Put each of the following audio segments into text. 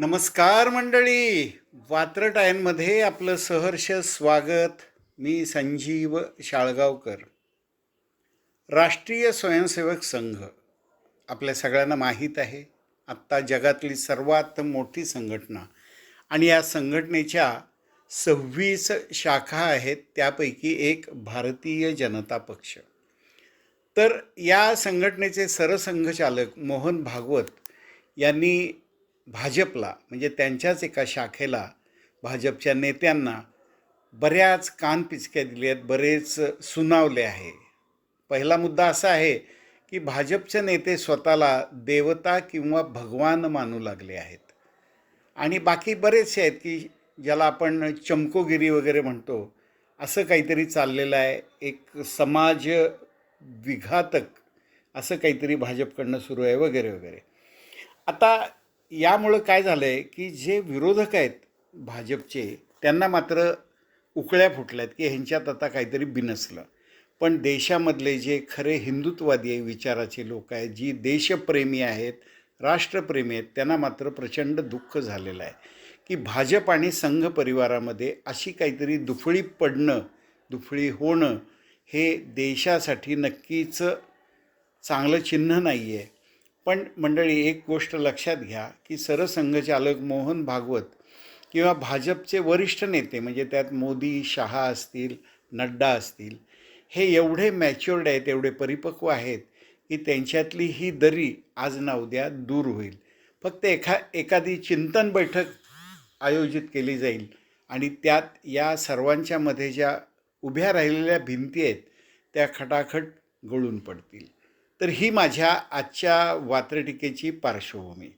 नमस्कार मंडळी. वात्रटायनमध्ये आपलं सहर्ष स्वागत. मी संजीव शाळगावकर. राष्ट्रीय स्वयंसेवक संघ. आपल्या सगळ्यांना माहीत आहे. आत्ता जगातली सर्वात मोठी संघटना. आणि या संघटनेच्या सव्वीस शाखा आहेत. त्यापैकी एक भारतीय जनता पक्ष. तर या संघटनेचे सरसंघचालक मोहन भागवत यांनी भाजपला म्हणजे त्यांच्याच एका शाखेला भाजपच्या नेत्यांना बऱ्याच कानपिचक्या दिल्या आहेत बरेच सुनावले आहे. पहिला मुद्दा असा आहे की भाजपचे नेते स्वतःला देवता किंवा भगवान मानू लागले आहेत. आणि बाकी बरेचसे आहेत की ज्याला आपण चमकोगिरी वगैरे म्हणतो असं काहीतरी चाललेलं आहे. एक समाज विघातक असं काहीतरी भाजपकडनं सुरू आहे वगैरे वगैरे. आता यामुळं काय झालं आहे की जे विरोधक आहेत भाजपचे त्यांना मात्र उकळ्या फुटल्यात की ह्यांच्यात आता काहीतरी बिनसलं. पण देशामधले जे खरे हिंदुत्ववादी आहे विचाराचे लोक आहेत जी देशप्रेमी आहेत राष्ट्रप्रेमी आहेत त्यांना मात्र प्रचंड दुःख झालेलं आहे. की भाजप आणि संघ परिवारामध्ये अशी काहीतरी दुफळी पडणं दुफळी होणं हे देशासाठी नक्कीच चांगलं चिन्ह नाही आहे पण मंडळी एक गोष्ट लक्षात घ्या की सरसंघचालक मोहन भागवत किंवा भाजपचे वरिष्ठ नेते म्हणजे त्यात मोदी शहा असतील नड्डा असतील हे एवढे मॅच्युअर्ड आहेत एवढे परिपक्व आहेत की त्यांच्यातली ही दरी आज ना उद्या दूर होईल. फक्त एखा एखादी चिंतन बैठक आयोजित केली जाईल आणि त्यात या सर्वांच्यामध्ये ज्या उभ्या राहिलेल्या भिंती आहेत त्या खटाखट गळून पडतील. तर ही माझ्या आजच्या वात्रटिकेची पार्श्वभूमी.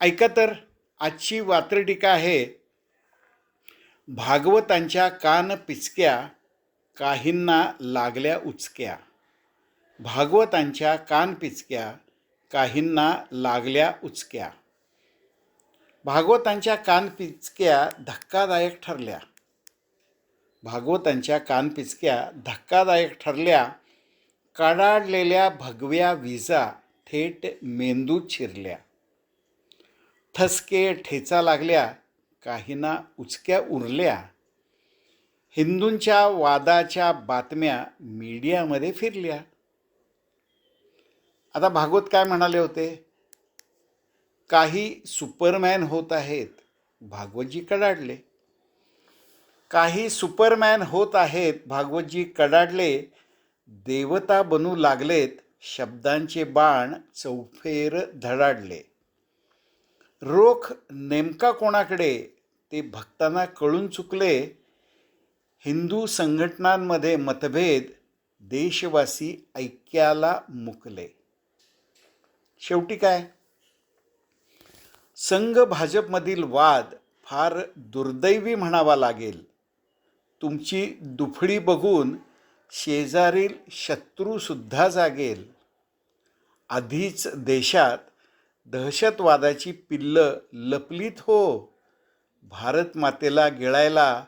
ऐका तर आजची वात्रटिका आहे भागवतांच्या कान पिचक्या काहींना लागल्या उचक्या. भागवतांच्या कान पिचक्या काहींना लागल्या उचक्या. भागवतांच्या कान पिचक्या धक्कादायक ठरल्या. भागवतांच्या कान पिचक्या धक्कादायक ठरल्या. कडाडलेल्या भगव्या विजा थेट मेंदूत शिरल्या ठसके ठेचा लागल्या काहींना उचक्या उरल्या. हिंदूंच्या वादाच्या बातम्या मीडियामध्ये फिरल्या. आता भागवत काय म्हणाले होते? काही सुपरमॅन होत आहेत भागवतजी कडाडले. काही सुपरमॅन होत आहेत भागवतजी कडाडले देवता बनू लागलेत शब्दांचे बाण चौफेर धडाडले. रोख नेमका कोणाकडे? ते भक्तांना कळून चुकले. हिंदू संघटनांमध्ये मतभेद देशवासी ऐक्याला मुकले. शेवटी काय? संघ भाजपमधील वाद फार दुर्दैवी म्हणावा लागेल. तुमची दुफडी बघून शेजारील शत्रूसुद्धा जागेल. आधीच देशात दहशतवादाची पिल्लं लपलीत हो. भारत मातेला गिळायला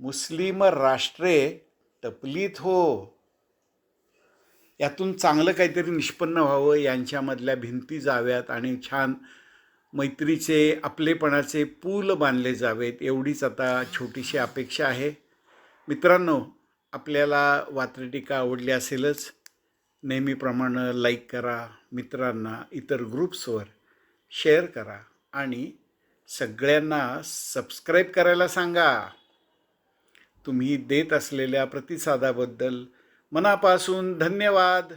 मुस्लिम राष्ट्रे टपलीत हो. यातून चांगलं काहीतरी निष्पन्न व्हावं यांच्यामधल्या भिंती जाव्यात आणि छान मैत्रीचे आपलेपणाचे पूल बांधले जावेत एवढीच आता छोटीशी अपेक्षा आहे. मित्रांनो आपल्याला वात्रटिका आवडली असेलच नेहमीप्रमाणे लाईक करा मित्रांना इतर ग्रुप्सवर शेअर करा आणि सगळ्यांना सबस्क्राईब करायला सांगा. तुम्ही देत असलेल्या प्रतिसादाबद्दल मनापासून धन्यवाद.